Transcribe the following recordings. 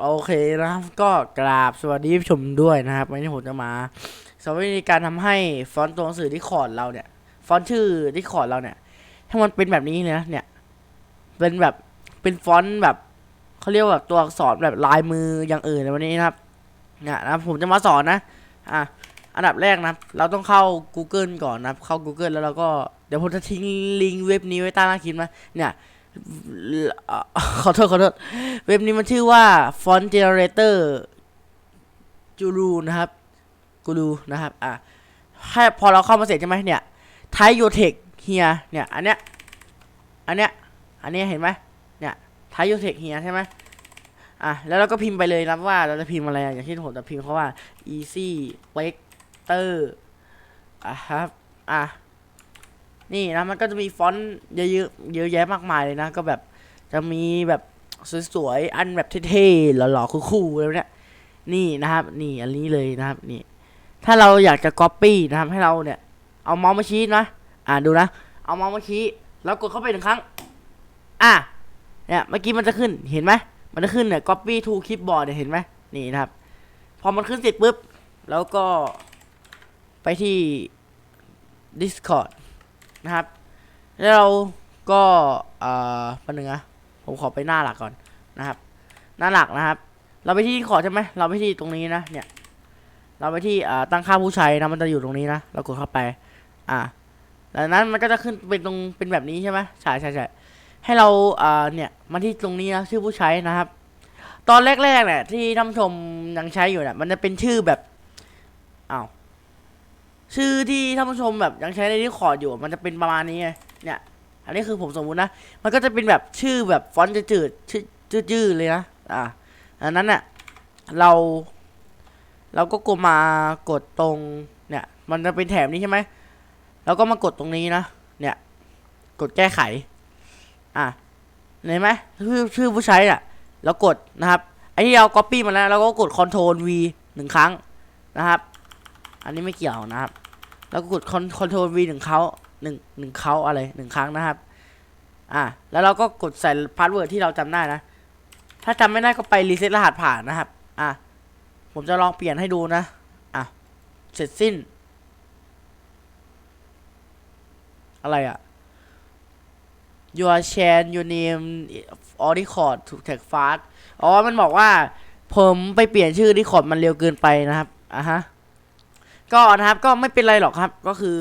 โอเคนะครับก็กราบสวัสดีผู้ชมด้วยนะครับวันนี้ผมจะมาสอนวิธีการทำให้ฟอนต์ตัวหนังสือที่คอร์ดเราเนี่ยฟอนต์ชื่อที่คอร์ดเราเนี่ยให้มันเป็นแบบนี้เลยนะเนี่ยเป็นแบบเป็นฟอนต์แบบเขาเรียกว่าแบบตัวอักษรแบบลายมืออย่างอื่นในวันนี้นะครับเนี่ยนะครับผมจะมาสอนนะอะอันดับแรกนะเราต้องเข้า Google ก่อนนะเข้า Google แล้วเราก็เดี๋ยวผมจะทิ้งลิงก์เว็บนี้ไว้ใต้ล่างคลิปนะเนี่ย ขอโทษขอโทษ เว็บนี้มันชื่อว่า Font Generator จูรูนะครับกูรูนะครับ อะให้พอเราเข้ามาเสร็จใช่ไหมเนี่ย ไทยโยเทคเฮียเนี่ย อันเนี้ย อันเนี้ย อันเนี้ยเห็นไหมเนี่ย ไทยโยเทคเฮียใช่ไหมอะ แล้วเราก็พิมพ์ไปเลยนะว่าเราจะพิมพ์อะไรอะอย่างที่ผมจะพิมพ์เขาว่า easy vector อะครับ อะ นี่นะมันก็จะมีฟอนต์เยอะเยอะแยะมากมายเลยนะ ก็แบบจะมีแบบสวยๆ อันแบบเท่ๆ หล่อๆ คูลๆแล้วเนี่ย นี่นะครับ นี่อันนี้เลยนะครับ นี่ ถ้าเราอยากจะ copy นะครับ ให้เราเนี่ย เอาเมาส์มาชี้นะ อ่าดูนะ เอาเมาส์มาชี้ แล้วกดเข้าไปหนึ่งครั้ง อะ เนี่ย เมื่อกี้มันจะขึ้น เห็นไหม มันจะขึ้นเนี่ย copy to clipboard เนี่ย เห็นไหม นี่นะครับ พอมันขึ้นเสร็จปุ๊บ แล้วก็ไปที่ Discord นะครับ แล้วเราก็เอ่อปันหนึ่งนะผมขอไปหน้าหลักก่อนนะครับ หน้าหลักนะครับ เราไปที่ขอใช่ไหมเราไปที่ตรงนี้นะเนี่ย เราไปที่อ่าตั้งค่าผู้ใช้นะมันจะอยู่ตรงนี้นะเรากดเข้าไป อ่าจากนั้นมันก็จะขึ้นเป็นตรงเป็นแบบนี้ใช่ไหมใช่ใช่ใช่ให้เราอ่าเนี่ยมาที่ตรงนี้นะชื่อผู้ใช้นะครับ ตอนแรกๆเนี่ยที่ท่านชมยังใช้อยู่เนี่ยมันจะเป็นชื่อแบบอ้าว ชื่อที่ท่านผู้ชมแบบยังใช้ในที่คอร์ดอยู่มันจะเป็นประมาณนี้ไงเนี่ย อันนี้คือผมสมมุตินะ มันก็จะเป็นแบบชื่อแบบฟอนต์จืดๆชื่อจืดๆเลยนะอ่าอันนั้นเนี่ยเรา เราก็กดมากดตรงเนี่ย มันจะเป็นแถบนี้ใช่ไหมแล้วก็มากดตรงนี้นะเนี่ย กดแก้ไข อะเห็นไหมชื่อชื่อผู้ใช้อะแล้วกดนะครับไอ้ที่เรา copy มาแล้วเราก็กด Ctrl V หนึ่งครั้งนะครับ อันนี้ไม่เกี่ยวนะครับ แล้วก็กด Ctrl V หนึ่งเขาหนึ่งหนึ่งเขาอะไรหนึ่งครั้งนะครับ อะแล้วเราก็กดใส่พาสเวิร์ดที่เราจำได้นะ ถ้าจำไม่ได้ก็ไปรีเซ็ตรหัสผ่านนะครับ อะผมจะลองเปลี่ยนให้ดูนะ อะ เสร็จสิ้น อะไรอะ your share your name or record to tag fast อ๋อ มันบอกว่า ผมไปเปลี่ยนชื่อ record มันเร็วเกินไปนะครับ อะฮะ ก็นะครับก็ไม่เป็นไรหรอกครับ ก็คือ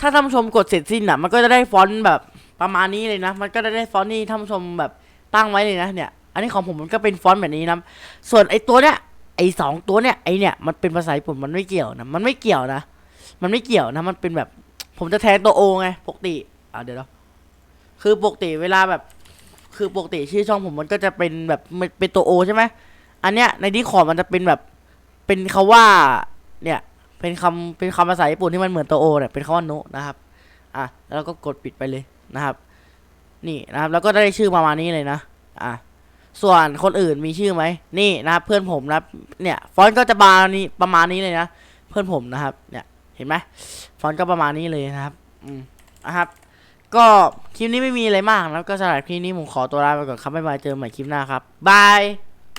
ถ้าท่านผู้ชมกดเสร็จสิ้นอะ มันก็จะได้ฟอนต์แบบประมาณนี้เลยนะ มันก็จะได้ฟอนต์ที่ท่านผู้ชมแบบตั้งไว้เลยนะเนี่ย อันนี้ของผมมันก็เป็นฟอนต์แบบนี้นะ ส่วนไอ้ตัวเนี้ยไอ้สองตัวเนี้ยไอ้เนี่ยมันเป็นภาษาญี่ปุ่นมันไม่เกี่ยวนะมันไม่เกี่ยวนะ มันไม่เกี่ยวนะ มันเป็นแบบ ผมจะแทนตัวโอไงปกติอ่าเดี๋ยวนะคือปกติเวลาแบบ คือปกติชื่อช่องผมมันก็จะเป็นแบบมันเป็นตัวโอใช่ไหมอันเนี้ยในดีคอร์มันจะเป็นแบบเป็นคาว่าเนี่ย เป็นคำเป็นคำภาษาญี่ปุ่นที่มันเหมือนตัวโอเนี่ยเป็นคำว่าโนะนะครับ อะแล้วก็กดปิดไปเลยนะครับ นี่นะครับ แล้วก็ได้ชื่อประมาณนี้เลยนะ อะส่วนคนอื่นมีชื่อไหมนี่นะครับ เพื่อนผมนะเนี่ยฟอนต์ก็จะประมาณนี้ประมาณนี้เลยนะเพื่อนผมนะครับ เนี่ยเห็นไหมฟอนต์ก็ประมาณนี้เลยนะครับ อืมนะครับ ก็คลิปนี้ไม่มีอะไรมากแล้วก็สำหรับคลิปนี้ผมขอตัวลาไปก่อนครับบ๊ายบายเจอใหม่คลิปหน้าครับบาย